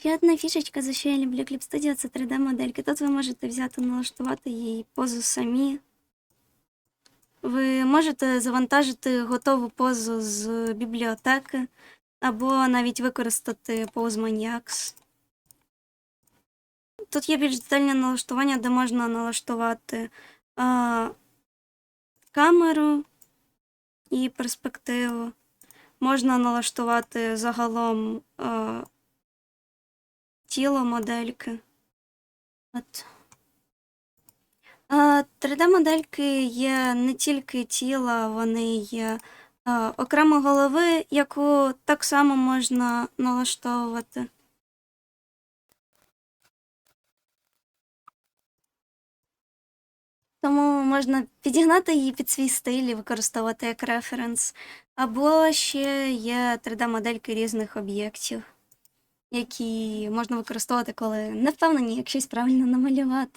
Ще одна фішечка, за що я люблю Clip Studio, це 3D-модельки. Тут ви можете взяти, налаштувати її позу самі. Ви можете завантажити готову позу з бібліотеки, або навіть використати Pose Maniacs. Тут є більш детальне налаштування, де можна налаштувати а, камеру і перспективу. Можна налаштувати загалом а, тіло модельки. От. А, 3D-модельки є не тільки тіла, вони є а, окремо голови, яку так само можна налаштовувати. Тому можна підігнати її під свій стиль і використовувати як референс. Або ще є 3D-модельки різних об'єктів, які можна використовувати, коли не впевнені, як щось правильно намалювати.